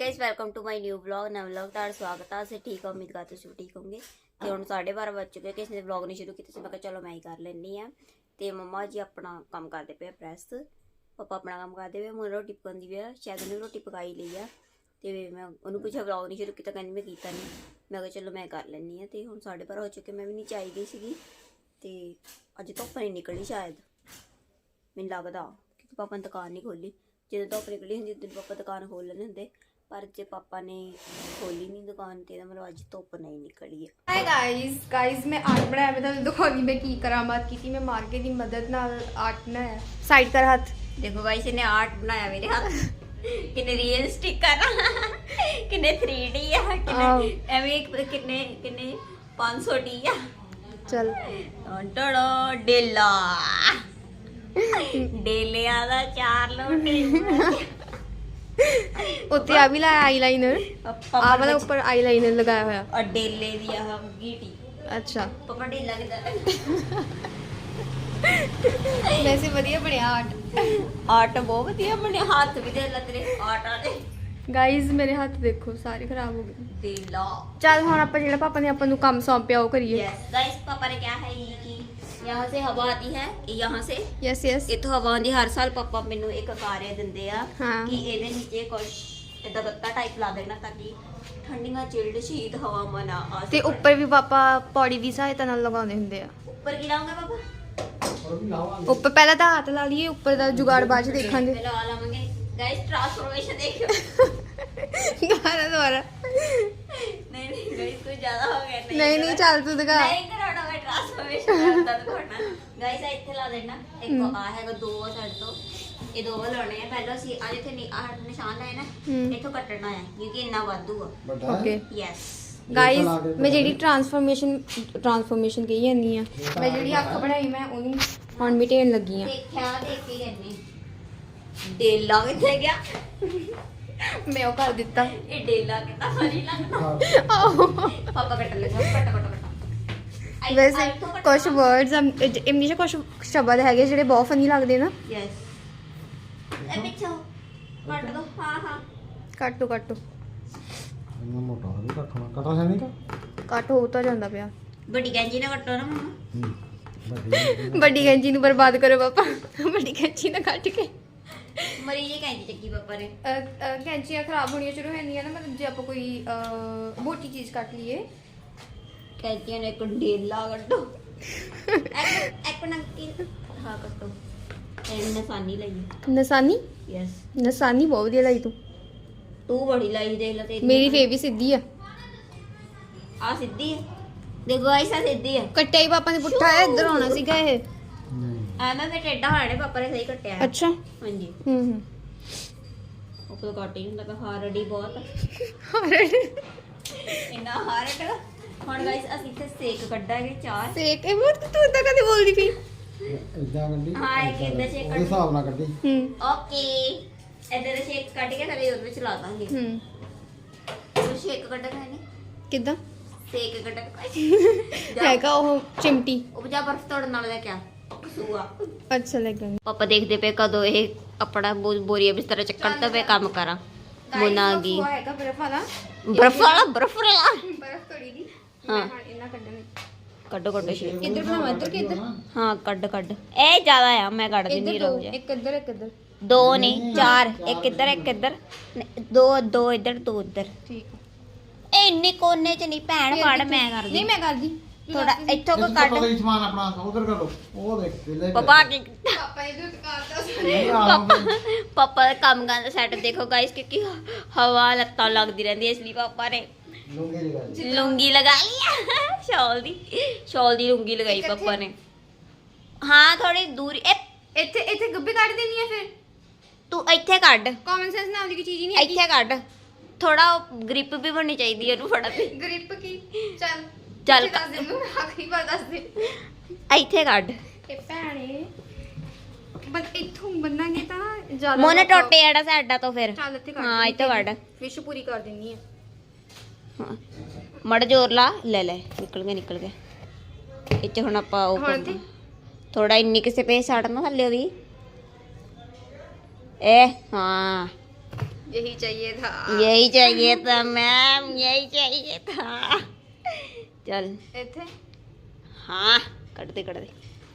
Guys welcome to my new vlog ਨਵਾਂ vlog ਤੁਹਾਡਾ ਸਵਾਗਤ ਆ। ਅਸੀਂ ਠੀਕ ਆ, ਉਮੀਦ ਕਰਦੇ ਤੁਸੀਂ ਠੀਕ ਹੋਗੇ ਤੇ ਹੁਣ 12:30 ਵੱਜ ਚੁੱਕੇ ਕਿਸੇ ਨੇ ਵਲੌਗ ਨਹੀਂ ਸ਼ੁਰੂ ਕੀਤਾ ਸੀ ਮੈਂ ਕਿਹਾ ਚਲੋ ਮੈਂ ਹੀ ਕਰ ਲੈਣੀ ਆ ਤੇ ਮੰਮਾ ਜੀ ਆਪਣਾ ਕੰਮ ਕਰਦੇ ਪਏ ਪ੍ਰੈਸ ਪਾਪਾ ਆਪਣਾ ਕੰਮ ਕਰਦੇ ਪਏ ਮੈਨੂੰ ਰੋਟੀ ਪਕਾਉਂਦੀ ਪਈ ਆ। ਸ਼ਾਇਦ ਉਹਨੇ ਰੋਟੀ ਪਕਾਈ ਲਈ ਆ। ਤੇ ਮੈਂ ਉਹਨੂੰ ਪੁੱਛਿਆ ਵਲੌਗ ਨਹੀਂ ਸ਼ੁਰੂ ਕੀਤਾ, ਕਹਿੰਦੀ ਮੈਂ ਕੀਤਾ ਨਹੀਂ। ਮੈਂ ਕਿਹਾ ਚਲੋ ਮੈਂ ਕਰ ਲੈਣੀ ਆ ਤੇ ਹੁਣ 12:30 ਹੋ ਚੁੱਕੇ ਮੈਂ ਵੀ ਨਹੀਂ ਆਈ ਗਈ ਸੀਗੀ। ਤੇ ਅੱਜ ਧੁੱਪ ਨਹੀਂ ਨਿਕਲੀ ਸ਼ਾਇਦ। ਮੈਨੂੰ ਲੱਗਦਾ ਕਿ ਪਾਪਾ ਨੇ ਦੁਕਾਨ ਨਹੀਂ ਖੋਲੀ ਜਦੋਂ ਧੁੱਪ ਨਿਕਲੀ ਹੁੰਦੀ, ਉਦੋਂ ਪਾਪਾ ਦੁਕਾਨ ਖੋਲ ਲੈਂਦੇ ਹੁੰਦੇ। ਪਰ ਜੇ ਪਾਪਾ ਨੇ ਖੋਲੀ ਨਹੀਂ ਦੁਕਾਨ ਤੇ ਤਾਂ ਮਤਲਬ ਅੱਜ ਧੁੱਪ ਨਹੀਂ ਨਿਕਲੀ ਹੈ ਹਾਈ ਗਾਇਸ ਗਾਇਸ ਮੈਂ ਆਰਟ ਬਣਾਇਆ ਮੈਂ ਤੁਹਾਨੂੰ ਦਿਖਾਉਣੀ ਮੈਂ ਕੀ ਕਰਾਮਾਤ ਕੀਤੀ ਮੈਂ ਮਾਰਕੇ ਦੀ ਮਦਦ ਨਾਲ ਆਰਟ ਬਣਾਇਆ। ਸਾਈਡ ਕਰ ਹੱਥ। ਦੇਖੋ ਗਾਇਸ ਇਹਨੇ ਆਰਟ ਬਣਾਇਆ ਮੇਰੇ ਹੱਥ। ਕਿੰਨੇ ਰੀਅਲਿਸਟਿਕ ਆ। ਕਿੰਨੇ 3D ਆ। ਕਿੰਨੇ ਐਵੇਂ ਇੱਕ- ਕਿੰਨੇ ਕਿੰਨੇ 500D ਆ। ਚਲ। ਟੜੋ ਡੇਲਾ। ਡੇਲਿਆਂ ਦਾ ਚਾਰ ਲੋਟੇ। ਉੱਤੇ ਆ ਵੀ ਲਾਇਆ ਆਈਲਾਈਨਰ ਆ ਵਾਲਾ ਉੱਪਰ ਆਈਲਾਈਨਰ ਲਗਾਇਆ ਹੋਇਆ। ਅਡੇਲੇ ਦੀ ਆਹ ਗੀਟੀ ਅੱਛਾ। ਪਪਾ ਢੇਲਾ ਕਿਦਾਂ? ਵੈਸੇ ਵਧੀਆ ਬਣਿਆ ਆਰਟ ਆਰਟ ਬਹੁਤ ਵਧੀਆ ਬਣਿਆ। ਹੱਥ ਵੀ ਦੇ ਲੱਦਰੇ ਆਰਟ ਆਲੇ ਗਾਇਜ਼ ਮੇਰੇ ਹੱਥ ਦੇਖੋ ਸਾਰੇ ਖਰਾਬ ਹੋ ਗਏ। ਦੇ ਲਾ। ਚਲ ਹੁਣ ਆਪਾਂ ਜਿਹੜਾ ਪਾਪਾ ਨੇ ਆਪਾਂ ਨੂੰ ਕੰਮ ਸੌਂਪਿਆ ਉਹ ਕਰੀਏ। ਯੈਸ ਪਾਪਾ ਨੇ ਕਿਹਾ ਹੈ ਕਿ यहाँ से हवा आती है यहाँ से ਯੈਸ ਯੈਸ ਇੱਥੋਂ ਹਵਾ ਆਉਂਦੀ ਹਰ ਸਾਲ ਪਾਪਾ ਮੈਨੂੰ ਇੱਕ ਕਾਰਿਆ ਦਿੰਦੇ ਆ ਹਾਂ। ਕਿ ਇਹਦੇ ਨੀਚੇ ਕੁਝ ਇਦਾਂ ਗੱਤਾ ਟਾਈਪ ਲਾ ਦੇਣਾ ਤਾਂ ਕਿ ਠੰਡੀਆਂ ਚਿਲਡ ਸ਼ੀਤ ਹਵਾ ਮਨਾ ਆ ਤੇ ਉੱਪਰ ਵੀ ਪਾਪਾ ਪੌੜੀ ਦੀ ਸਹਾਇਤਾ ਨਾਲ ਲਗਾਉਂਦੇ ਹੁੰਦੇ ਆ ਉੱਪਰ ਕੀ ਲਾਉਂਗਾ ਪਾਪਾ ਉੱਪਰ ਪਹਿਲਾਂ ਤਾਂ ਹੱਥ ਲਾ ਲਈਏ ਉੱਪਰ ਦਾ ਜੁਗਾੜ ਬਾਅਦ ਚ ਦੇਖਾਂਗੇ ਪਹਿਲਾਂ ਆ ਲਾਵਾਂਗੇ ਗਾਇਸ ਟ੍ਰਾਂਸਫਰਮੇਸ਼ਨ ਦੇਖਿਓ ਦੁਬਾਰਾ ਦੁਬਾਰਾ ਨਹੀਂ ਨਹੀਂ ਗਾਇਸ ਕੁਝ ਜ਼ਿਆਦਾ ਹੋ ਗਿਆ ਨਹੀਂ ਨਹੀਂ ਚੱਲ ਤੂੰ ਦਿਖਾ। ਨਹੀਂ ਕਰਾਉਣਾ ਮੈਂ ਟ੍ਰਾਂਸਫਰਮੇਸ਼ਨ ਦਾ ਦਿਖਾਉਣਾ। ਗਾਇਸ ਇੱਥੇ ਲਾ ਦੇਣਾ। ਇੱਕ ਆ ਹੈਗਾ ਦੋ ਆ ਸਾਡੇ ਤੋਂ। ਇਹ ਦੋ ਲਾਉਣੇ ਆ। ਪਹਿਲਾਂ ਅਸੀਂ ਆ ਜਿੱਥੇ ਨੀ- ਨਿਸ਼ਾਨ ਲਾਇਆ ਨਾ। ਇੱਥੋਂ ਕੱਟਣਾ ਹੈ ਕਿਉਂਕਿ ਇੰਨਾ ਵਾਧੂ ਆ। ਓਕੇ। ਯੈਸ ਗਾਇਸ ਮੈਂ ਜਿਹੜੀ ਟਰਾਂਸਫਰਮੇਸ਼ਨ ਟਰਾਂਸਫਰਮੇਸ਼ਨ ਕਹੀ ਜਾਂਦੀ ਆ ਮੈਂ ਜਿਹੜੀ ਅੱਖ ਬਣਾਈ ਮੈਂ ਉਹਨੂੰ ਹੁਣ ਮਿਟੇਣ ਲੱਗੀ ਆ। ਦੇਖਿਆ ਦੇਖ ਕੇ ਕਹਿੰਨੇ ਡੇਲਾ ਕਿੱਥੇ ਗਿਆ? ਮੈਂ ਉਹ ਕਰ ਦਿੱਤਾ। ਇਹ ਡੇਲਾ ਕਿੱਦਾਂ ਫਰੀ ਲੱਗਦਾ ਆਹੋ। ਪਾਪਾ ਕੱਟ ਲੈ ਕੱਟ ਕੱਟ ਕੱਟ। ਕੱਟ ਵੈਸੇ ਕੁਝ ਵਰਡਸ ਇੰਗਲਿਸ਼ ਕੁਝ ਸ਼ਬਦ ਹੈਗੇ ਜਿਹੜੇ ਬਹੁਤ ਫਨੀ ਲੱਗਦੇ ਨਾ। ਯੈਸ ਇਹ ਪਿੱਛੇ ਕੱਟ ਦੋ। ਹਾਂ ਹਾਂ। ਕੱਟੋ ਕੱਟੋ ਇੰਨਾ ਮੋਟਾ ਨਹੀਂ ਕੱਟਣਾ। ਕਟਾ ਹੈ ਨਹੀਂ ਕਾ ਕੱਟ ਹੋ ਤਾਂ ਜਾਂਦਾ ਪਿਆ। ਵੱਡੀ ਕੈਂਚੀ ਨਾਲ ਕੱਟੋ ਨਾ। ਮਮਾ ਵੱਡੀ ਕੈਂਚੀ ਨੂੰ ਬਰਬਾਦ ਕਰੋ ਪਾਪਾ। ਵੱਡੀ ਕੈਂਚੀ ਨਾਲ ਕੱਟ ਕੇ। ਮਰੀ ਜੇ ਕੈਂਚੀ ਚੱਕੀ ਪਾਪਾ ਨੇ। ਅਹ, ਅਹ, ਕੈਂਚੀਆਂ ਖਰਾਬ ਹੋਣੀਆਂ ਸ਼ੁਰੂ ਹੋ ਜਾਂਦੀਆਂ ਨਾ ਮਤਲਬ ਜੇ ਆਪਾਂ ਕੋਈ ਅਹ, ਮੋਟੀ ਚੀਜ਼ ਕੱਟ ਲਈਏ। ਕੈਂਚੀਆਂ ਨੇ ਇੱਕ ਡੇਲਾ ਕੱਟੋ ਇੱਕ ਇੱਕ ਨਾ ਕੀ ਹਾਂ ਕੱਟੋ ਇਹ ਨਿਸ਼ਾਨੀ ਲਈ ਨਸਾਨੀ? ਯੈਸ ਨਸਾਨੀ ਬਹੁਤ ਵਧੀਆ ਲਾਈ ਤੂੰ। ਤੂੰ ਬੜੀ ਲਾਈ ਦੇਖ ਲੈ ਤੇਰੀ ਮੇਰੀ ਫੇਵੀ ਸਿੱਧੀ ਆ। ਆ ਸਿੱਧੀ ਹੈ। ਦੇਖੋ ਐਸਾ ਸਿੱਧੀ ਹੈ। ਕੱਟਿਆ ਹੀ ਪਾਪਾ ਨੇ ਪੁੱਠਾ ਹੈ ਇੱਧਰ ਆਉਣਾ ਸੀਗਾ ਇਹ। ਨਹੀਂ ਐਵੇਂ ਮੈਂ ਟੇਡਾ ਹੋਣਾ ਨੇ ਪਾਪਾ ਨੇ ਸਹੀ ਕੱਟਿਆ ਹੈ। ਅੱਛਾ। ਹਾਂਜੀ। ਹੂੰ ਹੂੰ। ਉਹ ਕੋਈ ਕੱਟ ਹੀ ਨਹੀਂ ਹੁੰਦਾ ਹਾਰਡ ਹੀ ਬਹੁਤ। ਇੰਨਾ ਹਾਰਡ ਹੁਣ ਗਾਇਸ ਅਸੀਂ ਇੱਥੇ ਸੇਕ ਕੱਢਾਂਗੇ ਚਾਰ। ਸੇਕ ਇਹ ਬਹੁਤ ਤੂੰ ਤਾਂ ਕਦੇ ਬੋਲਦੀ ਪਈ? ਇਦਾਂ ਗੱਡੀ ਹਾਂ, ਇੱਕ ਏਦਾਂ ਚ ਉਹਦੇ ਹਿਸਾਬ ਨਾਲ ਕੱਢੀ। ਹੂੰ। ਓਕੇ। ਇਧਰ ਸ਼ੇਕ ਕੱਢ ਕੇ ਥੱਲੇ ਉਹਦੇ ਵਿੱਚ ਲਾ ਦਾਂਗੇ। ਹੂੰ। ਉਹ ਸ਼ੇਕ ਕੱਢਣਾ ਹੈ ਨਹੀਂ ਕਿੱਦਾਂ? ਸੇਕ ਕੱਢਣਾ ਹੈਗਾ ਉਹ ਚਿਮਟੀ। ਉਹ ਜਾ ਬਰਫ ਤੋੜਨ ਨਾਲ ਦਾ ਕਿਆ ਸੂਆ ਅੱਛਾ ਲੱਗਿਆ ਪਾਪਾ ਦੇਖਦੇ ਪਏ ਕਦੋਂ ਇਹ ਆਪਣਾ ਬੋ- ਬੋਰੀਆ ਬਿਸਤਰਾ ਚੱਕਣ ਤਾਂ ਪਏ ਕੰਮ ਕਰਾਂ। ਮੁਨਾ ਆ ਗਈ ਹੈਗਾ ਬਰਫ ਵਾਲਾ। ਬਰਫ ਵਾਲਾ ਬਰਫ ਵਾਲਾ। ਬਰਫ ਤੋੜੀ ਦੀ। ਹਾਂ। ਮੈਂ ਹੁਣ ਇੰਨਾ ਕੱਢਣਾ ਕੱਢੋ ਕੱਢੋ ਸ਼ੇਕ ਇੱਧਰ ਬਣਾਵਾਂ ਇੱਧਰ ਕਿ ਇੱਧਰ? ਹਾਂ ਕੱਢ ਕੱਢ। ਇਹ ਜ਼ਿਆਦਾ ਆ ਮੈਂ ਕੱਢ ਦਿੰਦੀ ਇੱਧਰ ਦੋ ਰੋ ਜਾ ਇੱਕ ਇੱਧਰ ਇੱਕ ਇੱਧਰ। ਦੋ ਨਹੀਂ ਚਾਰ। ਇੱਕ ਇੱਧਰ ਇੱਕ ਇੱਧਰ। ਨਹੀਂ, ਦੋ ਦੋ ਇੱਧਰ ਦੋ ਇੱਧਰ। ਠੀਕ ਇਹ ਇੰਨੇ ਕੋਨੇ ਚ ਨਹੀਂ ਭੈਣ ਫੜ? ਮੈਂ ਕਰਦੀ। ਨਹੀਂ ਮੈਂ ਕਰਦੀ। ਥੋੜਾ ਇੱਥੋਂ ਕੋ ਕੱਢ ਕੱਢ ਸਮਾਨ ਆਪਣਾ ਉਧਰ ਕਰ ਲੋ ਉਹ ਦੇਖ ਪਹਿਲੇ ਪਾਪਾ ਕੀ ਪਾਪਾ ਇਹਦੇ ਉੱਤੇ ਕਰਦਾ ਪਾਪਾ ਪਾਪਾ ਦਾ ਕੰਮ ਕਰਨ ਦਾ ਸੈੱਟ ਦੇਖੋ ਗਾਇਸ ਕਿਉਂਕਿ ਹਵਾ ਲੱਤਾਂ ਲੱਗਦੀ ਰਹਿੰਦੀ ਹੈ ਇਸ ਲਈ ਪਾਪਾ ਨੇ ਲੁੰਗੀ ਲਗਾ ਲੁੰਗੀ ਲਗਾ ਲਈ ਸ਼ਾਲ ਦੀ ਸ਼ਾਲ ਦੀ ਲੁੰਗੀ ਲਗਾਈ ਪਾਪਾ ਨੇ ਹਾਂ ਥੋੜੀ ਦੂਰੀ ਇਹ ਇੱਥੇ ਇੱਥੇ ਗੱਬੇ ਕੱਢ ਦੇਣੀ ਆ ਫਿਰ ਤੂੰ ਇੱਥੇ ਕੱਢ ਕਾਮਨ ਸੈਂਸ ਨਾਮ ਦੀ ਕੋਈ ਚੀਜ਼ ਹੀ ਨਹੀਂ ਹੈਗੀ ਇੱਥੇ ਕੱਢ ਥੋੜਾ ਗ੍ਰਿਪ ਵੀ ਬਣਨੀ ਚਾਹੀਦੀ ਹੈ ਇਹਨੂੰ ਫੜਨ ਦੀ ਗ੍ਰਿਪ ਕੀ ਚੱਲ ਚੱਲ ਇੱਥੇ ਦੱਸ ਦੇ ਮੈਨੂੰ ਆਖਰੀ ਵਾਰ ਦੱਸ ਦੇ ਇੱਥੇ ਕੱਢ ਇਹ ਭੈਣੇ ਬਸ ਇੱਥੋਂ ਬੰਨਾਂਗੇ ਤਾਂ ਜ਼ਿਆਦਾ ਮੋਨੇ ਆਪਾਂ- ਟੋਟੇ ਆੜਾ ਸਾਡਾ ਤੋਂ ਫਿਰ ਚੱਲ ਇੱਥੇ ਕੱਢ ਹਾਂ ਇੱਥੇ ਕੱਢ ਫਿਸ਼ ਪੂਰੀ ਕਰ ਦਿੰਨੀ ਆ ਹਾਂ ਮੜ ਜ਼ੋਰ ਲਾ ਲੈ ਲੈ ਨਿਕਲ ਗਿਆ ਨਿਕਲ ਗਿਆ ਇੱਥੇ ਹੁਣ ਆਪਾਂ ਉਹ ਹੁਣ ਇੱਥੇ? ਥੋੜਾ ਇੰਨੀ ਕਿਸੇ ਪੇ ਛੱਡਣਾ ਥੱਲੇ ਉਹਦੀ ਇਹ ਹਾਂ यही चाहिए था यही चाहिए था मैम यही चाहिए था ਚੱਲ। ਇੱਥੇ? ਹਾਂ ਕੱਢ ਦੇ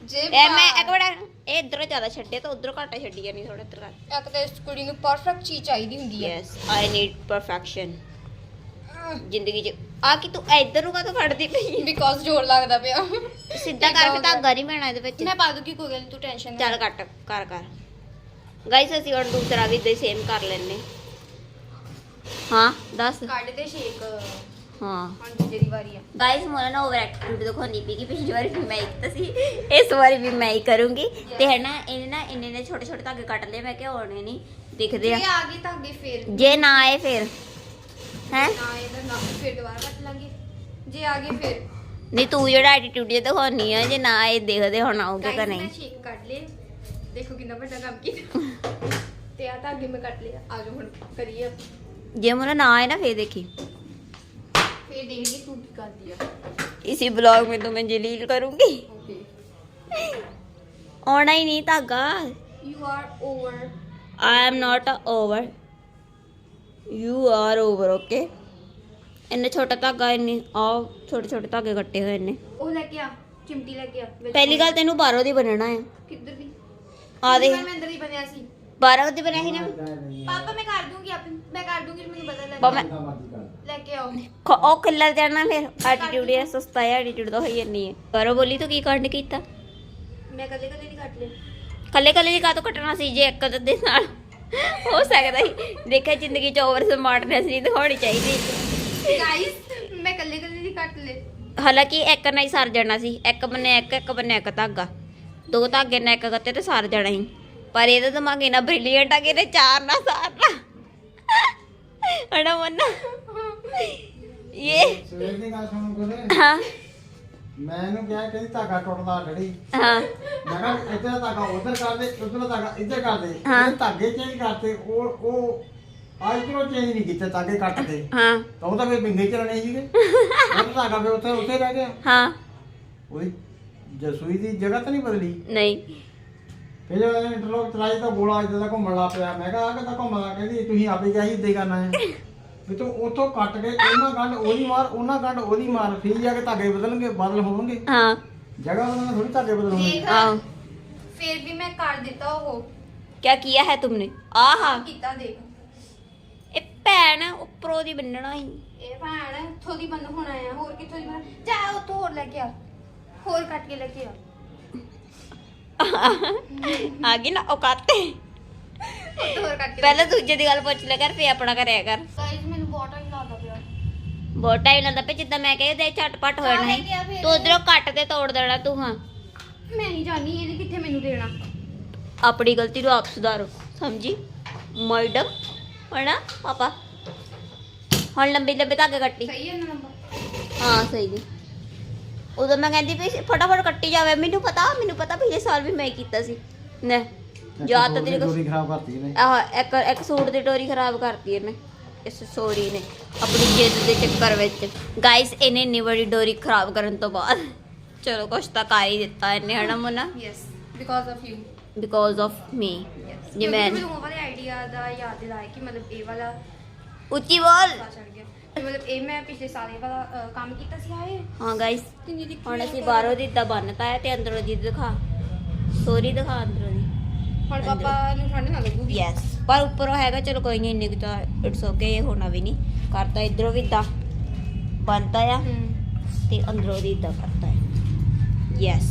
ਜੇ ਇਹ ਮੈਂ ਇੱਕ ਵਾਰ ਇਹ ਇਧਰੋਂ ਜ਼ਿਆਦਾ ਛੱਡੇ ਤਾਂ ਉਧਰੋਂ ਘੱਟ ਛੱਡੀ ਜਾਨੀ ਥੋੜਾ ਇਧਰ ਇੱਕ ਤਾਂ ਇਸ ਕੁੜੀ ਨੂੰ ਪਰਫੈਕਟ ਚੀਜ਼ ਚਾਹੀਦੀ ਹੁੰਦੀ ਹੈ ਯੈਸ ਆਈ ਨੀਡ ਪਰਫੈਕਸ਼ਨ ਜ਼ਿੰਦਗੀ 'ਚ। ਆ ਕਿ ਤੂੰ ਇਧਰ ਨੂੰ ਕਾਹਤੋਂ ਫੜਦੀ ਪਈ ਬਿਕੋਜ਼ ਜ਼ੋਰ ਲੱਗਦਾ ਪਿਆ। ਸਿੱਧਾ ਕਰਕੇ ਤਾਂ ਗਰੀ ਮੈਣਾ ਇਹਦੇ ਵਿੱਚ। ਮੈਂ ਪਾ ਦੂਗੀ ਕੋਈ ਗੱਲ ਨੀ, ਤੂੰ ਟੈਨਸ਼ਨ ਨਾ ਚੱਲ ਕੱਟ ਕਰ ਕਰ। ਗਾਇਸ ਅਸੀਂ ਹੁਣ ਦੂਸਰਾ ਵੀ ਦੇ ਸੇਮ ਕਰ ਲੈਨੇ ਹਾਂ ਦੱਸ। ਕੱਢ ਦੇ ਸ਼ੇਕ ਹਾਂ। ਹੁਣ ਦੀ ਵਾਰੀ ਆ। ਗਾਈਸ ਮੋਨਾ ਓਵਰ ਐਟੀਟਿਊਡ ਦਿਖਾਉਂਦੀ ਪਈ ਕਿ ਪਿਛਲੀ ਵਾਰੀ ਵੀ ਮੈਂ ਕੀਤਾ ਸੀ ਇਸ ਵਾਰੀ ਵੀ ਮੈਂ ਹੀ ਕਰੂੰਗੀ। ਤੇ ਹੈ ਨਾ ਇਹਨੇ ਨਾ ਇੰਨੇ ਨੇ ਛੋਟੇ ਛੋਟੇ ਧਾਗੇ ਕੱਟ ਲਏ ਮੈਂ ਕਿਹਾ ਹੋਣੇ ਨਹੀਂ ਦਿਖਦੇ ਆ। ਜੇ ਆ ਗਈ ਅੱਗੇ ਫੇਰ। ਜੇ ਨਾ ਆਏ ਫਿਰ ਹੈ? ਨਾ ਇਹਦਾ ਨਾ ਫੇਰ ਦੁਬਾਰਾ ਕੱਟ ਲਾਂਗੇ। ਜੇ ਆ ਗਏ ਫੇਰ। ਨਹੀਂ ਤੂੰ ਜਿਹੜਾ ਐਟੀਟਿਊਡ ਜੇ ਦਿਖਾਉਣੀ ਆ ਜੇ ਨਾ ਆਏ ਦੇਖਦੇ ਹੁਣ ਆਉਗੇ ਕਿ ਨਹੀਂ। ਸ਼ੇਕ ਕੱਢ ਲਏ। ਦੇਖੋ ਕਿੰਨਾ ਵੱਡਾ ਕੰਮ ਕੀਤਾ। ਤੇ ਆ ਅੱਗੇ ਮੈਂ ਕੱਟ ਲਿਆ ਆ ਜਾਓ ਹੁਣ ਕਰੀਏ। ਜੇ ਮੋਨਾ ਨਾ ਆਏ ਨਾ ਫੇਰ ਦੇਖੀ। ਫੇਰ ਦੇਖਦੀ ਤੂੰ ਕੀ ਕਰਦੀ ਆ इसी ब्लॉग में तुम्हें जलील करूंगी ਓਕੇ आना ही नहीं धागा you are over I am not over you are over okay ਇੰਨੇ ਛੋਟਾ ਧਾਗਾ ਇੰਨੀ ਆ ਛੋਟੇ ਛੋਟੇ ਧਾਗੇ ਕੱਟੇ ਹੋਏ ਨੇ ਉਹ ਲੈ ਕੇ ਆ ਚਿਮਟੀ ਲੈ ਕੇ ਆ ਵਿੱਚ ਪਹਿਲੀ ਗੱਲ ਤੈਨੂੰ ਬਾਹਰੋਂ ਦੀ ਬਣਨਾ ਹੈ ਕਿੱਧਰ ਦੀ ਆ ਦੇ ਮੈਂ ਅੰਦਰ ਹੀ ਬਣਿਆ ਸੀ ਬਾਹਰੋਂ ਦੀ ਬਣਿਆ ਸੀ ਨਾ ਪਾਪਾ ਮੈਂ ਕਰ ਦੂੰਗੀ ਆਪੇ ਮੈਂ ਕਰ ਦੂੰਗੀ ਮੈਨੂੰ ਪਤਾ ਲੱਗ ਪਾ ਮੈਂ ਲੈ ਕੇ ਆਓ। ਖ- ਉਹ ਖਿੱਲਰ ਜਾਣਾ ਫਿਰ ਐਟੀਟਿਊਡ ਇਹ ਸੁਸਤਾ ਹੈ ਐਟੀਟਿਊਡ ਤਾਂ ਹੋਈ ਨਹੀਂ ਹੈ। ਬਾਹਰੋਂ ਬੋਲੀ ਤੂੰ ਕੀ ਕਾਂਡ ਕੀਤਾ? ਮੈਂ ਕਦੇ ਕਦੇ ਨਹੀਂ ਕੱਟ ਲਏ ਕੱਲੇ ਕੱਲੇ ਦੀ ਕਾਤੋਂ ਕੱਟਣਾ ਸੀ ਜੇ ਇੱਕ ਦੇ ਨਾਲ। ਹੋ ਸਕਦਾ ਸੀ। ਦੇਖਿਆ ਜ਼ਿੰਦਗੀ ਚ ਓਵਰ ਸਮਾਰਟਨੈਸ ਨਹੀਂ ਦਿਖਾਉਣੀ ਚਾਹੀਦੀ। ਗਾਇਸ ਮੈਂ ਕੱਲੇ ਕੱਲੇ ਨਹੀਂ ਕੱਟ ਲਏ। ਹਾਲਾਂਕਿ ਇੱਕ ਨਾਲ ਹੀ ਸਰ ਜਾਣਾ ਸੀ ਇੱਕ ਬੰਨੇ ਇੱਕ ਇੱਕ ਬੰਨੇ ਇੱਕ ਧਾਗਾ। ਦੋ ਧਾਗੇ ਨਾਲ ਇੱਕ ਗੱਤੇ ਤੇ ਸਰ ਜਾਣਾ ਸੀ। ਪਰ ਇਹਦਾ ਦਿਮਾਗ ਇਹਨਾਂ ਬ੍ਰਿਲੀਅੰਟ ਆ ਕਿ ਇਹਨੇ ਚਾਰ ਨਾ ਸਾਰਨਾ। ਅਣਾ ਮੰਨਾ? ਇਹ ਸਵੇਰ ਦੀ ਗੱਲ ਸੁਣ ਕੋਲੇ ਹਾਂ। ਮੈਂ ਇਹਨੂੰ ਕਿਹਾ ਕਿ ਧਾਗਾ ਟੁੱਟਦਾ ਡੜੀ ਹਾਂ। ਮੈਂ ਕਿਹਾ ਇੱਧਰ ਧਾਗਾ ਉਧਰ ਕਰ ਦੇ ਉਧਰ ਧਾਗਾ ਇੱਧਰ ਕਰ ਦੇ। ਹਾਂ। ਇਹ ਧਾਗੇ ਚੇਂਜ ਕਰਤੇ ਉਹ ਉਹ ਅੱਜ ਚੇਂਜ ਨਹੀਂ ਕੀਤੇ ਧਾਗੇ ਕੱਟ ਦੇ ਹਾਂ। ਤਾਂ ਉਹ ਤਾਂ ਫਿਰ ਬਿੰਗੇ ਚਲਣੇ ਸੀਗੇ। ਉਹ ਧਾਗਾ ਫਿਰ ਉੱਥੇ ਉੱਥੇ ਰਹਿ ਗਿਆ। ਹਾਂ। ਉਹਦੀ ਜਸੂਈ ਦੀ ਜਗ੍ਹਾ ਤਾਂ ਨਹੀਂ ਬਦਲੀ। ਨਹੀਂ। ਫਿਰ ਜਦੋਂ ਇਹਨੇ ਇੰਟਰਲੋਕ ਚਲਾਈ ਤਾਂ ਗੋਲਾ ਇਦਾਂ ਦਾ ਘੁੰਮਣ ਲੱਗ ਪਿਆ। ਮੈਂ ਕਿਹਾ ਆ ਕਿੱਦਾਂ ਘੁੰਮਦਾ? ਕਹਿੰਦੀ ਤੁਸੀਂ ਆਪੇ ਕਿਹਾ ਸੀ ਇੱਦਾਂ ਹੀ ਕਰਨਾ ਹੈ। ਵੀ ਤੂੰ ਉੱਥੋਂ ਕੱਟ ਕੇ ਉਹਨਾਂ ਗੰਢ ਉਹਦੀ ਮਾਰ ਉਹਨਾਂ ਗੰਢ ਉਹਦੀ ਮਾਰ ਫਿਰ ਜਾ ਕੇ ਧਾਗੇ ਬਦਲਣਗੇ ਬਦਲ ਹੋਣਗੇ। ਹਾਂ। ਜਗ੍ਹਾ ਬਦਲਣਾ ਥੋੜੀ ਧਾਗੇ ਬਦਲਣਗੇ ਦੇਖ। ਆਹ ਫੇਰ ਵੀ ਮੈਂ ਕਰ ਦਿੱਤਾ ਉਹ। ਕੀ ਕੀਤਾ ਹੈ ਤੁਮਨੇ? ਆਹਾ। ਕੀਤਾ ਦੇਖ। ਇਹ ਭੈਣ ਉੱਪਰੋਂ ਦੀ ਬੰਨਣਾ ਹੀ ਇਹ ਭੈਣ ਇੱਥੋਂ ਦੀ ਬੰਦ ਹੋਣਾ ਆ ਹੋਰ ਕਿੱਥੋਂ ਦੀ ਬੰਦ ਜਾ ਉੱਥੋਂ ਹੋਰ ਲੈ ਕੇ ਆ। ਹੋਰ ਕੱਟ ਕੇ ਲੈ ਕੇ ਆ। ਆ ਗਈ ਨਾ ਔਕਾਤੇ। ਉੱਥੋਂ ਹੋਰ ਕੱਟ ਕੇ ਪਹਿਲਾਂ ਦੂਜੇ ਦੀ ਗੱਲ ਪੁੱਛ ਲਿਆ ਕਰ ਫੇ ਆਪਣਾ ਕਰਿਆ ਕਰ। ਗਾਇਸ ਮੈਨੂੰ ਬਹੁਤ ਟਾਈਮ ਲੱਗਦਾ ਪਿਆ ਬਹੁਤ ਟਾਈਮ ਲੱਗਦਾ ਪਿਆ ਜਿੱਦਾਂ ਮੈਂ ਕਹੇ ਤੇ ਝਟਪਟ ਹੋ ਜਾਣਾ ਸੀ। ਤੂੰ ਉਧਰੋਂ ਕੱਟ ਤੇ ਤੋੜ ਦੇਣਾ ਤੂੰ ਹਾਂ। ਮੈਂ ਨਹੀਂ ਜਾਣੀ ਇਹਨੇ ਕਿੱਥੇ ਮੈਨੂੰ ਦੇਣਾ? ਆਪਣੀ ਗਲਤੀ ਨੂੰ ਆਪ ਸੁਧਾਰੋ ਸਮਝੀ? ਮੈਡਮ ਹਣਾ ਪਾਪਾ? ਹੁਣ ਲੰਬੇ ਲੰਬੇ ਧਾਗੇ ਕੱਟੀ। ਸਹੀ ਹੈ ਨਾ ਨੰਬਰ? ਹਾਂ ਸਹੀ ਜੀ ਉਦੋਂ ਮੈਂ ਕਹਿੰਦੀ ਵੀ ਫਟਾਫਟ ਕੱਟੀ ਜਾਵੇ। ਮੈਨੂੰ ਪਤਾ ਮੈਨੂੰ ਪਤਾ ਪਿਛਲੇ ਸਾਲ ਵੀ ਮੈਂ ਕੀਤਾ ਸੀ। ਨੇ ਯਾਦ ਤਾਂ ਤੇਰੇ ਕੋਲ ਡੋਰੀ ਖਰਾਬ ਕਰਤੀ ਇਹਨੇ। ਆਹ ਇੱਕ ਇੱਕ ਸੂਟ ਦੀ ਡੋਰੀ ਖਰਾਬ ਕਰਤੀ ਇਹਨੇ। ਇਸ ਸੋਰੀ ਨੇ ਆਪਣੀ ਜਿੱਦ ਦੇ ਚੱਕਰ ਵਿੱਚ। ਗਾਇਸ ਇਹਨੇ ਇੰਨੀ ਡੋਰੀ ਖਰਾਬ ਕਰਨ ਤੋਂ ਬਾਅਦ ਚਲੋ ਕੁਛ ਤਾਂ ਕਰ ਹੀ ਦਿੱਤਾ ਇਹਨੇ ਹਨਾ Munna? Yes because of you because of me yes ਜੇ ਮੈਂ- ਮੈਨੂੰ ਉਹ ਵਾਲੇ ਆਈਡੀਆ ਦਾ ਯਾਦ ਦਿਲਾਇਆ ਕਿ ਮਤਲਬ ਇਹ ਵਾਲਾ ਉੱਚੀ ਬੋਲ! ਪਤਾ ਚੜ ਗਿਆ। ਮਤਲਬ ਇਹ ਮੈਂ ਪਿਛਲੇ ਸਾਲ ਇਹ ਵਾਲਾ ਅ, ਕੰਮ ਕੀਤਾ ਸੀ ਆਏ। ਹਾਂ ਗਾਇਸ ਹੁਣ ਅਸੀਂ ਬਾਹਰੋਂ ਦੀ ਇਦਾਂ ਬੰਨਤਾ ਹੈ ਤੇ ਅੰਦਰੋਂ ਦੀ ਦਿਖਾ। ਸੋਰੀ ਦਿਖਾ ਅੰਦਰੋਂ ਦੀ। ਠੰਡ ਨਾ ਲੱਗੂਗੀ। ਪਰ ਉੱਪਰੋਂ ਹੈਗਾ ਚਲੋ ਕੋਈ ਨਹੀਂ ਇੰਨੇ ਕੁ ਇਟਸ ਓਕੇ ਇਹ ਹੋਣਾ ਵੀ ਨਹੀਂ ਕਰਤਾ ਇਧਰੋਂ ਵੀ ਤਾਂ ਬੰਤਾ ਆ। ਤੇ ਅੰਦਰੋਂ ਵੀ ਤਾਂ ਕਰਤਾ ਹੈ ਯੈਸ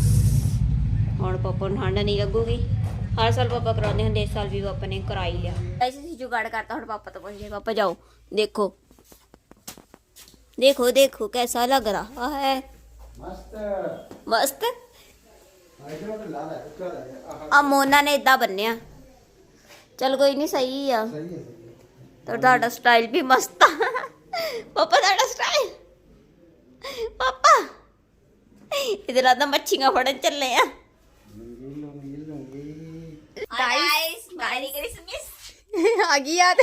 ਹੁਣ ਪਾਪਾ ਨੂੰ ਠੰਡ ਨਹੀਂ ਲੱਗੂਗੀ। ਹਰ ਸਾਲ ਪਾਪਾ ਕਰਾਉਂਦੇ ਹੁੰਦੇ ਇਸ ਸਾਲ ਵੀ ਪਾਪਾ ਨੇ ਕਰਾਈ ਲਿਆ ਐਸੀ ਸੀ ਜੁਗਾੜ ਕਰਤਾ ਹੁਣ ਪਾਪਾ ਤੋਂ ਪੁੱਛ ਪੁੱਛਦੇ ਪਾਪਾ ਜਾਓ ਦੇਖੋ। ਦੇਖੋ ਦੇਖੋ ਕੈਸਾ ਲੱਗ ਰਹਾ ਹੈ। ਮਸਤ। ਮਸਤ? ਆ ਮੋਨਾ ਨੇ ਇਦਾਂ ਬੰਨਿਆ। ਚਲ ਕੋਈ ਨਹੀਂ ਸਹੀ ਆ। ਸਹੀ ਹੈ ਤੇ ਤੁਹਾਡਾ ਸਟਾਈਲ ਵੀ ਮਸਤ ਆ। ਪਾਪਾ ਤੁਹਾਡਾ ਸਟਾਈਲ ਪਾਪਾ ਇਹਦੇ ਨਾਲ ਤਾਂ ਮੱਛੀਆਂ ਫੜਨ ਚੱਲੇ ਆ। ਲੂੰਗੀ ਲੂੰਗੀ ਲੂੰਗੀ ਗਾਇਸ ਮੈਰੀ ਕ੍ਰਿਸਮਸ ਆ ਗਈ ਯਾਦ।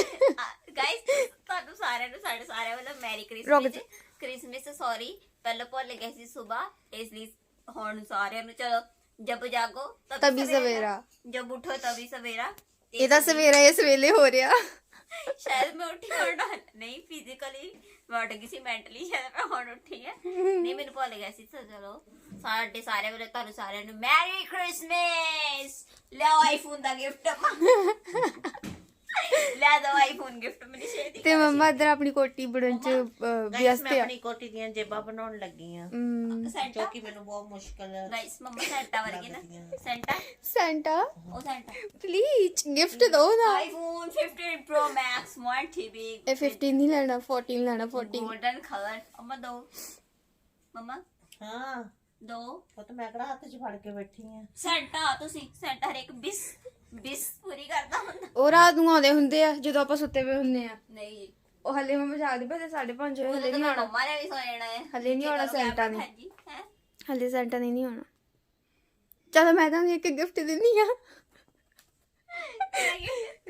ਗਾਇਸ ਤੁਹਾਨੂੰ ਸਾਰਿਆਂ ਨੂੰ ਸਾਡੇ ਸਾਰਿਆਂ ਵੱਲੋਂ ਮੈਰੀ ਰੁਕ ਕ੍ਰਿਸਮਸ ਕ੍ਰਿਸਮਸ ਸੌਰੀ ਪਹਿਲਾਂ ਭੁੱਲ ਗਏ ਸੀ ਸਵੇਰ ਇਸ ਲਈ ਹੁਣ ਸਾਰਿਆਂ ਨੂੰ ਚਲੋ ਜਬ ਜਾਗੋ ਤਭੀ ਸਵੇਰਾ। ਜਬ ਉਠੋ ਤभी ਸਵੇਰਾ ਇਹਦਾ ਸਵੇਰਾ ਇਸ ਵੇਲੇ ਹੋ ਰਿਹਾ ਸ਼ਾਇਦ ਮੈਂ ਉੱਠੀ ਹੋਣਾ ਨਹੀਂ ਫਿਜ਼ੀਕਲੀ ਮੈਂ ਉੱਠ ਗਈ ਸੀ ਮੈਂਟਲੀ ਸ਼ਾਇਦ ਮੈਂ ਹੁਣ ਉੱਠੀ ਹੈ ਨਹੀਂ ਮੈਨੂੰ ਭੁੱਲ ਗਿਆ ਸੀ ਤਾਂ ਚਲੋ ਸਾਡੇ ਸਾਰੇ ਵੱਲੋਂ ਤੁਹਾਨੂੰ ਸਾਰਿਆਂ ਨੂੰ ਮੈਰੀ ਕ੍ਰਿਸਮਸ ਲਿਆਓ ਆਈਫੋਨ ਦਾ ਗਿਫਟ ਲੈ ਦੋ ਆਈਫੋਨ ਗਿਫਟ ਮੈਨੂੰ ਛੇਤੀ ਤੇ ਮੰਮਾ ਇੱਧਰ ਆਪਣੀ ਕੋਟੀ ਬੁਣਨ ਚ ਵਿਅਸਤ ਮੈਂ ਆ ਆਪਣੀ ਕੋਟੀ ਦੀਆਂ ਜੇਬਾਂ ਬਣਾਉਣ ਲੱਗੀ ਆ ਹਮ, ਸੈਂਟਾ ਜੋ ਕਿ ਮੈਨੂੰ ਬਹੁਤ ਮੁਸ਼ਕਲ ਹੈ ਗਾਇਸ ਮੰਮਾ ਸੈਂਟਾ ਵਰਗੀ ਨਾ ਸੈਂਟਾ ਸੈਂਟਾ ਉਹ ਸੈਂਟਾ ਪਲੀਜ਼ ਗਿਫਟ ਦੋ ਨਾ ਆਈਫੋਨ 15 Pro Max 1 TB ਇਹ 15 ਨਹੀਂ ਲੈਣਾ 14 ਲੈਣਾ 14 golden color. ਅਮਾ ਦੋ ਮਮਾ ਹਾਂ ਦੋ ਉਹ ਤਾਂ ਮੈਂ ਕਿਹੜਾ ਹੱਥ 'ਚ ਫੜ ਕੇ ਬੈਠੀ ਆ? ਸੈਂਟਾ ਤੁਸੀਂ ਸੈਂਟਾ ਹਰ ਇੱਕ ਬਿਸ ਬਿਸ ਪੂਰੀ ਕਰਦਾ ਹੁੰਦਾ। ਉਹ ਰਾਤ ਨੂੰ ਆਉਂਦੇ ਹੁੰਦੇ ਆ ਜਦੋਂ ਆਪਾਂ ਸੁੱਤੇ ਪਏ ਹੁੰਦੇ ਆ। ਨਹੀਂ। ਉਹ ਹਲੇ ਮੰਮਾ ਜਾਗਦੇ ਪਏ 5:30 ਵਜੇ ਹਲੇ ਹਲੇ ਨਹੀਂ ਆਉਣਾ। ਮੰਮਾ ਨੇ ਵੀ ਸੋ ਜਾਣਾ ਹੈ। ਹਲੇ ਨਹੀਂ ਆਉਣਾ ਸੈਂਟਾ ਨੇ। ਹੈ? ਹਲੇ ਸੈਂਟਾ ਨੇ ਨਹੀਂ ਆਉਣਾ। ਚਲੋ ਮੈਂ ਤੁਹਾਨੂੰ ਇੱਕ ਗਿਫਟ ਦਿੰਦੀ ਆ।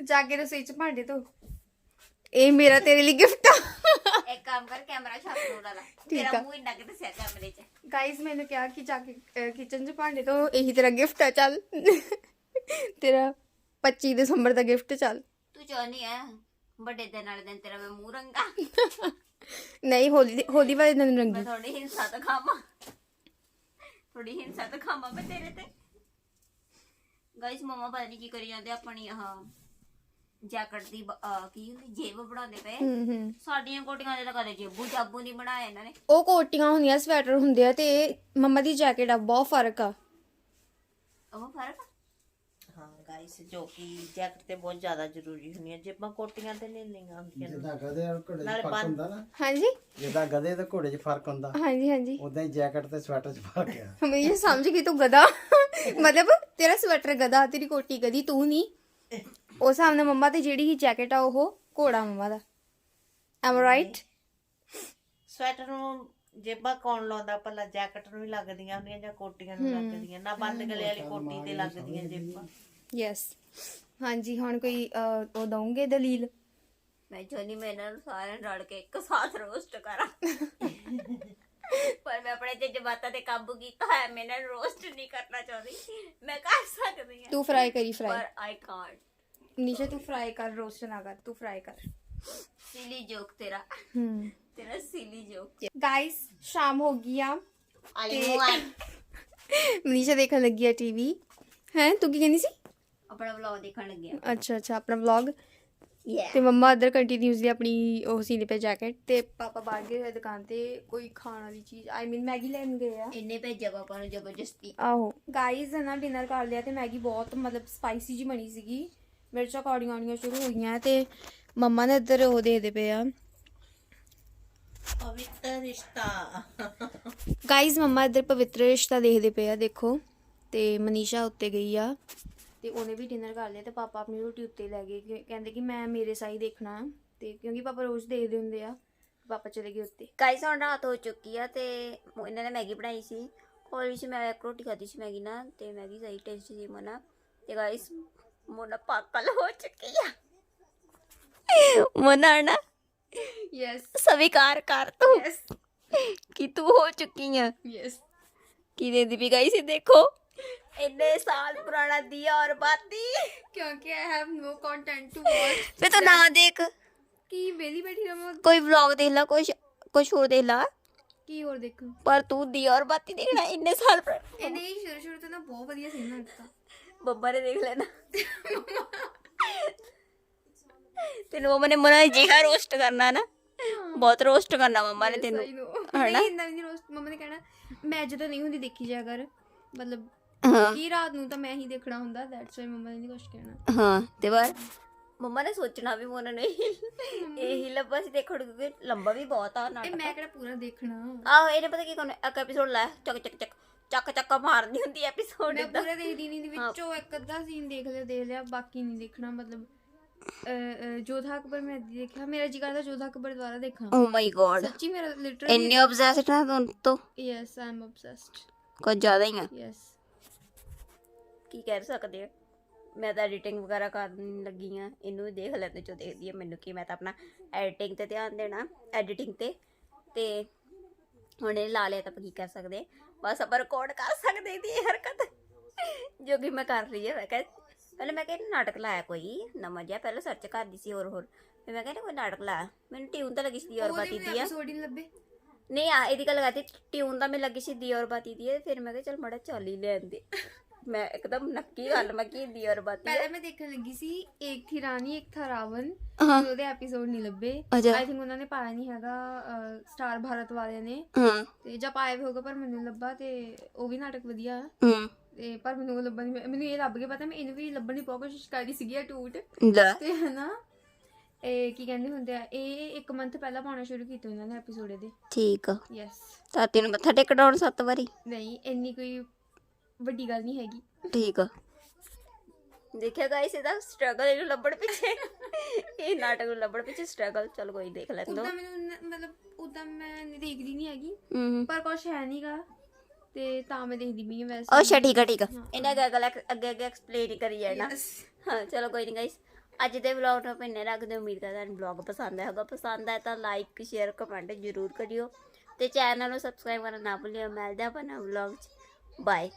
ਜਾ ਕੇ ਰਸੋਈ ਚ ਭਾਂਡੇ ਧੋ। ਇਹ ਮੇਰਾ ਤੇਰੇ ਲਈ ਗਿਫਟ ਆ। ਇੱਕ ਕੰਮ ਕਰ ਕੈਮਰਾ ਛਾਪ ਦੋ ਲਾ ਤੇਰਾ ਆ। ਮੂੰਹ ਇੰਨਾ ਕਿ ਦੱਸਿਆ ਕੈਮਰੇ 'ਚ। ਗਾਇਸ ਮੈंने ਕਿਹਾ ਕਿ ਜਾ ਕੇ ਕਿਚਨ 'ਚ ਭਾਂਡੇ ਧੋ ਇਹੀ ਤੇਰਾ ਗਿਫਟ ਆ ਚੱਲ। ਤੇਰਾ 25 ਦਸੰਬਰ ਦਾ ਗਿਫਟ ਚੱਲ। ਤੂੰ ਚਾਹਨੀ ਹੈ ਵੱਡੇ ਦਿਨ ਵਾਲੇ ਦਿਨ ਤੇਰਾ ਮੈਂ ਮੂੰਹ ਰੰਗਾ। ਨਹੀਂ ਹੋਲੀ ਦੇ- ਹੋਲੀ ਵਾਲੇ ਦਿਨ ਮੈਂ ਰੰਗੀ ਥੋੜੀ ਹਿੰਸਾ ਦਿਖਾਵਾਂ। ਥੋੜੀ ਹਿੰਸਾ ਦਿਖਾਵਾਂ ਮੈਂ ਤੇਰੇ ਤੇ। ਗਾਇਸ ਮਮਾ ਪਤਾ ਨਹੀਂ ਕੀ ਕਰੀ ਜਾਂਦੇ ਆਪਣੀ ਆਹ ਜੈਕਟ ਦੀ ਬ- ਆਹ ਕੀ ਹੁੰਦੀ ਜੇਬ ਬਣਾਉਂਦੇ ਪਏ। ਹੂੰ ਹੂੰ। ਸਾਡੀਆਂ ਕੋਟੀਆਂ ਦੇ ਤਾਂ ਕਦੇ ਜੇਬੂ ਜਾਬੂ ਨਹੀਂ ਬਣਾਏ ਇਹਨਾਂ ਨੇ। ਉਹ ਕੋਟੀਆਂ ਹੁੰਦੀਆਂ ਸਵੈਟਰ ਹੁੰਦੇ ਆ ਤੇ ਮੰਮਾ ਦੀ ਜੈਕਟ ਆ ਬਹੁਤ ਫ਼ਰਕ ਆ। ਉਹ ਫ਼ਰਕ ਆ? ਹਾਂ ਗਾਇਸ ਜੋ ਕਿ ਜੈਕਟ ਤੇ ਬਹੁਤ ਜ਼ਿਆਦਾ ਜ਼ਰੂਰੀ ਹੁੰਦੀਆਂ ਜੇਬਾਂ ਕੋਟੀਆਂ ਤੇ ਨਹੀਂ ਲਈਆਂ ਹੁੰਦੀਆਂ ਨੇ। ਜਿੱਦਾਂ ਗਧੇ ਔਰ ਘੋੜੇ 'ਚ ਨਾਲੇ ਫ਼ਰਕ ਬੰਦ- ਹੁੰਦਾ ਨਾ। ਹਾਂਜੀ। ਜਿੱਦਾਂ ਗਧੇ ਤੇ ਘੋੜੇ 'ਚ ਫ਼ਰਕ ਹੁੰਦਾ। ਹਾਂਜੀ ਹਾਂਜੀ। ਉਦਾਂ ਹੀ ਜੈਕਟ ਤੇ ਸਵੈਟਰ 'ਚ ਫ਼ਰਕ ਆ। ਮੈਂ ਇਹ ਸਮਝ ਗਈ ਤੂੰ ਗਦਾ ਮਤਲਬ ਤੇਰਾ ਸਵੈਟਰ ਗਦਾ ਤੇਰੀ ਕੋਟੀ ਗਦੀ ਤੂੰ ਨਹੀਂ। ਉਹ ਸਾਹਮਣੇ ਮੰਮਾ ਤੇ ਜਿਹੜੀ ਹੀ ਜੈਕਟ ਆ ਉਹ ਘੋੜਾ ਮੰਮਾ ਦਾ। ਐਮ ਰਾਈਟ ਸਵੈਟਰ ਨੂੰ ਜੇਬਾਂ ਕੌਣ ਲਾਉਂਦਾ? ਭਲਾ ਜੈਕਟ ਨੂੰ ਹੀ ਲੱਗਦੀਆਂ ਹੁੰਦੀਆਂ ਜਾਂ ਕੋਟੀਆਂ ਨੂੰ ਲੱਗਦੀਆਂ? ਨਾ ਬੰਦ ਗਲੇ ਵਾਲੀ ਕੋਟੀ ਤੇ ਲੱਗਦੀਆਂ ਜੇਬਾਂ। ਯੈਸ ਹਾਂਜੀ ਹੁਣ ਕੋਈ ਅਹ, ਉਹ ਦਊਂਗੇ ਦਲੀਲ? ਮੈਂ ਚਾਹੁੰਦੀ ਮੈਂ ਇਹਨਾਂ ਨੂੰ ਸਾਰਿਆਂ ਨੂੰ ਰਲ ਕੇ ਇੱਕ ਸਾਥ ਰੋਸਟ ਕਰਾਂ। ਪਰ ਮੈਂ ਆਪਣੇ ਜਜ਼ਬਾਤਾਂ ਤੇ ਕਾਬੂ ਕੀਤਾ ਹੈ ਮੈਂ ਇਹਨਾਂ ਨੂੰ ਰੋਸਟ ਨਹੀਂ ਕਰਨਾ ਚਾਹੁੰਦੀ। ਮੈਂ ਕਰ ਸਕਦੀ ਹਾਂ। ਤੂੰ ਫਰਾਈ ਕਰੀ ਫਰਾਈ ਪਰ ਆਈ ਕਾਂਟ ਨੀਸ਼ਾ ਤੂੰ ਫਰਾਈ ਕਰ ਰੋਸਟ ਨਾ ਕਰ ਤੂੰ ਫਰਾਈ ਕਰ। ਸਿਲੀ ਜੋਕ ਤੇਰਾ। ਹਮ ਤੇਰਾ ਸਿਲੀ ਜੋਕ ਗਾਇਸ ਸ਼ਾਮ ਹੋ ਗਈ ਆ। ਆਈ ਮਨੀਸ਼ਾ ਦੇਖਣ ਲੱਗੀ ਆ ਟੀਵੀ ਹੈ ਤੂੰ ਕੀ ਕਹਿੰਦੀ ਸੀ? ਆਪਣਾ ਵਲੌਗ ਦੇਖਣ ਲੱਗਿਆ ਅੱਛਾ ਅੱਛਾ ਆਪਣਾ ਵਲੌਗ ਤੇ ਮੰਮਾ ਇੱਧਰ ਕੰਟੀਨਿਊਸਲੀ ਆਪਣੀ ਉਹ ਸੀਨੇ ਪੇ ਜੈਕਟ ਤੇ ਪਾਪਾ ਬਾਹਰ ਗਏ ਹੋਏ ਦੁਕਾਨ ਤੇ ਕੋਈ ਖਾਣ ਵਾਲੀ ਚੀਜ਼ ਆਈ ਮੀਨ ਮੈਗੀ ਲੈਣ ਗਏ ਆ। ਇੰਨੇ ਭੇਜਿਆ ਪਾਪਾ ਨੂੰ ਜ਼ਬਰਦਸਤੀ। ਆਹੋ। ਗਾਈਜ਼ ਨਾ ਡਿਨਰ ਕਰ ਲਿਆ ਤੇ ਮੈਗੀ ਬਹੁਤ ਮਤਲਬ ਸਪਾਈਸੀ ਜੀ ਬਣੀ ਸੀਗੀ। ਮਿਰਚਾਂ ਕੌੜੀਆਂ ਆਉਣੀਆਂ ਸ਼ੁਰੂ ਹੋ ਗਈਆਂ ਤੇ ਮੰਮਾ ਨੇ ਇੱਧਰ ਉਹ ਦੇ ਦੇ ਪਏ ਆ। ਪਵਿੱਤਰ ਰਿਸ਼ਤਾ। ਗਾਈਜ਼ ਮੰਮਾ ਇੱਧਰ ਪਵਿੱਤਰ ਰਿਸ਼ਤਾ ਦੇਖਦੇ ਪਏ ਆ ਦੇਖੋ। ਤੇ ਮਨੀਸ਼ਾ ਉੱਤੇ ਗਈ ਆ। ਤੇ ਉਹਨੇ ਵੀ ਡਿਨਰ ਕਰ ਲਿਆ ਤੇ ਪਾਪਾ ਆਪਣੀ ਰੋਟੀ ਉੱਤੇ ਲੈ ਗਏ ਕਿ- ਕਹਿੰਦੇ ਕਿ ਮੈਂ ਮੇਰੇ ਸਾਈ ਦੇਖਣਾ ਤੇ ਕਿਉਂਕਿ ਪਾਪਾ ਰੋਜ਼ ਦੇਖਦੇ ਹੁੰਦੇ ਆ ਪਾਪਾ ਚਲੇ ਗਏ ਉੱਤੇ। ਗਾਈਸ ਹੁਣ ਰਾਤ ਹੋ ਚੁੱਕੀ ਆ ਤੇ ਮ- ਇਹਨਾਂ ਨੇ ਮੈਗੀ ਬਣਾਈ ਸੀ। ਹੋਰ ਵਿੱਚ ਮੈਂ ਇੱਕ ਰੋਟੀ ਖਾਧੀ ਸੀ ਮੈਗੀ ਨਾਲ ਤੇ ਮੈਗੀ ਸਹੀ ਟੇਸਟੀ ਸੀ ਮਨਾ। ਤੇ ਗਾਈਸ ਮੋਨਾ ਪਾਕਲ ਹੋ ਚੁੱਕੀ ਆ। ਮਨਾ ਨਾ ਯੈਸ ਸਵੀਕਾਰ ਕਰ ਤੂੰ। ਕਿ ਤੂੰ ਹੋ ਚੁੱਕੀ ਆ। ਯੈਸ ਕੀ ਦੇਂਦੀ ਵੀ ਗਾਈਸ ਇਹ ਦੇਖੋ। ਇੰਨੇ ਸਾਲ ਪੁਰਾਣਾ ਦੀਆ ਔਰ ਬਾਤੀ। ਕਿਉਂਕਿ I have no content to watch ਫੇ ਤੂੰ ਨਾ ਦੇਖ। ਕੀ ਵੇਲੀ ਬੈਠੀ ਰਵਾਂ? ਕੋਈ ਵਲੌਗ ਦੇਖ ਲਾ ਕੁਛ ਕੁਛ ਹੋਰ ਦੇਖ ਲਾ। ਕੀ ਹੋਰ ਦੇਖਾਂ? ਪਰ ਤੂੰ ਦੀਆ ਔਰ ਬਾਤੀ ਦੇਖਣਾ ਇੰਨੇ ਸਾਲ ਪੁਰਾਣਾ ਇਹ ਨਹੀਂ ਸ਼ੁਰੂ ਸ਼ੁਰੂ ਤੋਂ ਨਾ ਬਹੁਤ ਵਧੀਆ ਸੀ ਨਾ ਦਿੱਤਾ। ਬੱਬਾ ਨੇ ਦੇਖ ਲੈਣਾ। ਤੈਨੂੰ ਮੰਮਾ ਨੇ ਮਨਾ ਜਿਹਾ ਰੋਸਟ ਕਰਨਾ ਨਾ। ਬਹੁਤ ਰੋਸਟ ਕਰਨਾ ਮੰਮਾ ਨੇ ਤੈਨੂੰ ਹਨਾ? ਨਹੀਂ ਇੰਨਾ ਵੀ ਨਹੀਂ ਰੋਸਟ ਮੰਮਾ ਨੇ ਕਹਿਣਾ ਮੈਂ ਜਦੋਂ ਨਹੀਂ ਹੁੰਦੀ ਦੇਖੀ ਜਾ ਕਰ। ਮਤਲਬ ਕੀ ਰਾਤ ਨੂੰ ਤਾਂ ਮੈਂ ਹੀ ਦੇਖਣਾ ਹੁੰਦਾ ਦੈਟਸ ਵਾਈ ਮੰਮਾ ਨੇ ਨਹੀਂ ਕੁਝ ਕਹਿਣਾ। ਹਾਂ ਤੇ ਬਾਅਦ ਮੰਮਾ ਨੇ ਸੋਚਣਾ ਵੀ ਮੋਨਾ ਨੇ। ਇਹੀ ਲੱਭਾ ਸੀ ਦੇਖਣ ਕਿਉਂਕਿ ਲੰਬਾ ਵੀ ਬਹੁਤ ਆ ਇਹ ਨਾਟਕ। ਮੈਂ ਕਿਹੜਾ ਪੂਰਾ ਦੇਖਣਾ? ਆਹੋ ਇਹਨੇ ਪਤਾ ਕੀ ਕਰਨਾ ਇੱਕ ਐਪੀਸੋਡ ਲੈ ਚੱਕ ਚੱਕ ਚੱਕ ਚੱਕ ਚੱਕ ਮਾਰਦੀ ਹੁੰਦੀ ਐਪੀਸੋਡ ਮੈਂ ਪੂਰਾ ਦੇਖਦੀ ਨਹੀਂ ਦੀ ਵਿੱਚੋਂ ਇੱਕ ਅੱਧਾ ਸੀਨ ਦੇਖ ਲਿਆ ਦੇਖ ਲਿਆ ਬਾਕੀ ਨਹੀਂ ਦੇਖਣਾ ਮਤਲਬ ਜੋਧਾ ਅਕਬਰ ਮੈਂ ਦੇਖਿਆ ਮੇਰਾ ਜੀ ਕਰਦਾ ਜੋਧਾ ਅਕਬਰ ਦੁਬਾਰਾ ਦੇਖਾਂ। ਓ ਮਾਈ ਗॉड ਸੱਚੀ ਮੇਰਾ ਲਿਟਰਲੀ ਇੰਨੇ ਆਬਸੈਸਡ ਨਾ ਤੂੰ ਤੋਂ? ਯੈਸ ਐਮ obsessed ਕੁਝ ਜ਼ਿਆਦਾ ਹੀ ਆ। ਯੈਸ ਕੀ ਕਹਿ ਸਕਦੇ ਆ? ਮੈਂ ਤਾਂ ਐਡੀਟਿੰਗ ਵਗੈਰਾ ਕਰਨ ਲੱਗੀ ਆ ਇਹਨੂੰ ਵੀ ਦੇਖ ਲੈਂਦੇ ਜੋ ਦੇਖਦੀ ਆ ਮੈਨੂੰ ਕੀ ਮੈਂ ਤਾਂ ਆਪਣਾ ਐਡੀਟਿੰਗ ਤੇ ਧਿਆਨ ਦੇਣਾ ਐਡੀਟਿੰਗ ਤੇ ਤੇ ਹੁਣ ਇਹ ਲਾ ਲਿਆ ਤਾਂ ਆਪਾਂ ਕੀ ਕਰ ਸਕਦੇ ਬਸ ਆਪਾਂ ਰਿਕਾਰਡ ਕਰ ਸਕਦੇ ਦੀ ਇਹ ਹਰਕਤ ਜੋ ਕਿ ਮੈਂ ਕਰ ਰਹੀ ਹਾਂ ਮੈਂ ਕਿਹਾ ਪਹਿਲਾਂ ਮੈਂ ਕਹਿੰਦੀ ਨਾਟਕ ਲਾਇਆ ਕੋਈ ਨਵਾਂ ਜਿਹਾ ਪਹਿਲਾਂ ਸਰਚ ਕਰਦੀ ਸੀ ਹੋਰ ਹੋਰ ਫਿਰ ਮੈਂ ਕਹਿੰਦੀ ਕੋਈ ਨਾਟਕ ਲਾਇਆ ਮੈਨੂੰ ਟਿਊਨ ਤਾਂ ਲੱਗੀ ਸੀ ਦਿਓਰ ਬਾਤੀ ਦੀ ਆ। ਲੱਭੇ। ਨਹੀਂ ਆ ਇਹਦੀ ਗੱਲ ਕਰਤੀ ਟਿਊਨ ਤਾਂ ਮੈਨੂੰ ਲੱਗੀ ਸੀ ਦਿਓਰ ਬਾਤੀ ਦੀ ਫਿਰ ਮੈਂ ਕਿਹਾ ਚਲ ਮੜਾ ਚੱਲ ਹੀ ਲੈਂਦੇ ਮੈਂ ਇੱਕਦਮ ਨੱਕੀ ਗੱਲ ਮੈਂ ਕੀ ਦਿਓਰ ਬਾਤੀ। ਹੈ ਪਹਿਲਾਂ ਮੈਂ ਦੇਖਣ ਲੱਗੀ ਸੀ ਇੱਕ ਥੀ ਰਾਣੀ ਇੱਕ ਥਾ ਰਾਵਣ ਤੇ ਉਹਦੇ ਐਪੀਸੋਡ ਨਹੀਂ ਲੱਭੇ। ਅੱਛਾ। ਆਈ ਥਿੰਕ ਉਹਨਾਂ ਨੇ ਪਾਇਆ ਨਹੀਂ ਹੈਗਾ ਸਟਾਰ ਭਾਰਤ ਵਾਲਿਆਂ ਨੇ। ਹਾਂ। ਤੇ ਜਾਂ ਪਾਇਆ ਵੀ ਹੋਗਾ ਪਰ ਮੈਨੂੰ ਲੱਭਾ ਤੇ ਉਹ ਵੀ ਨਾਟਕ ਵਧੀਆ। ਹੂੰ। ਤੇ ਪਰ ਮੈਨੂੰ ਉਹ ਲੱਭਣ ਨਹੀਂ ਮੈਨੂੰ ਇਹ ਲੱਭ ਗਿਆ ਪਤਾ ਮੈਂ ਇਹਨੂੰ ਵੀ ਲੱਭਣ ਦੀ ਬਹੁਤ ਕੋਸ਼ਿਸ਼ ਕਰਦੀ ਸੀਗੀ ਆ ਟੂਟ। ਲੈ। ਤੇ ਹਨਾ ਇਹ ਕੀ ਕਹਿੰਦੇ ਹੁੰਦੇ ਆ ਇਹ ਇੱਕ ਮੰਥ ਪਹਿਲਾਂ ਪਾਉਣਾ ਸ਼ੁਰੂ ਕੀਤਾ ਇਹਨਾਂ ਨੇ ਐਪੀਸੋਡ ਇਹਦੇ। ਠੀਕ ਆ। ਯੈਸ ਤਾਤੀ ਨੂੰ ਮੱਥਾ ਟੇਕੜਾਉਣ ਸੱਤ ਵਾਰੀ? ਨਹੀਂ ਇੰਨੀ ਕੋਈ ਵੱਡੀ ਗੱਲ ਨਹੀਂ ਹੈਗੀ। ਠੀਕ ਆ। ਦੇਖਿਆ ਗਾਇਸ ਇਹਦਾ ਸਟਰਗਲ ਇਹਨੂੰ ਲੱਭਣ ਪਿੱਛੇ। ਇਹ ਨਾਟਕ ਨੂੰ ਲੱਭਣ ਪਿੱਛੇ ਸਟਰਗਲ ਚਲ ਕੋਈ ਦੇਖ ਲੈਂਦੋ ਉਦਾਂ ਮੈਨੂੰ ਨ- ਮਤਲਬ ਉਦਾਂ ਮੈਂ ਨਹੀਂ ਦੇਖਦੀ ਨਹੀਂ ਹੈਗੀ। ਹੂੰ ਪਰ ਕੁਛ ਹੈ ਨਹੀਂਗਾ ਤੇ ਤਾਂ ਮੈਂ ਦੇਖਦੀ ਵੀ ਹਾਂ ਵੈਸੇ। ਅੱਛਾ ਠੀਕ ਆ ਠੀਕ ਆ। ਇਹਨਾਂ ਅੱਗੇ ਅੱਗੇ ਅੱਗੇ ਅੱਗੇ ਐਕਸਪਲੇਨ ਕਰੀ ਜਾਣਾ। ਹਾਂ ਚਲੋ ਕੋਈ ਨਹੀਂ ਗਾਇਸ ਅੱਜ ਦੇ ਵਲੌਗ ਨੂੰ ਪਿੰਨੇ ਰੱਖਦੇ ਹਾਂ। ਉਮੀਦ ਕਰਦਾ ਤੁਹਾਨੂੰ ਵਲੌਗ ਪਸੰਦ ਆਇਆ ਹੋਗਾ ਪਸੰਦ ਆਇਆ ਤਾਂ ਲਾਈਕ ਸ਼ੇਅਰ ਕਮੈਂਟ ਜ਼ਰੂਰ ਕਰਿਓ। ਤੇ ਚੈਨਲ ਨੂੰ ਸਬਸਕ੍ਰਾਈਬ ਕਰਨਾ ਨਾ ਭੁੱਲਿਓ। ਮਿਲਦੇ ਆਪਾਂ ਨਵੇਂ ਵਲੌਗ 'ਚ। ਬਾਏ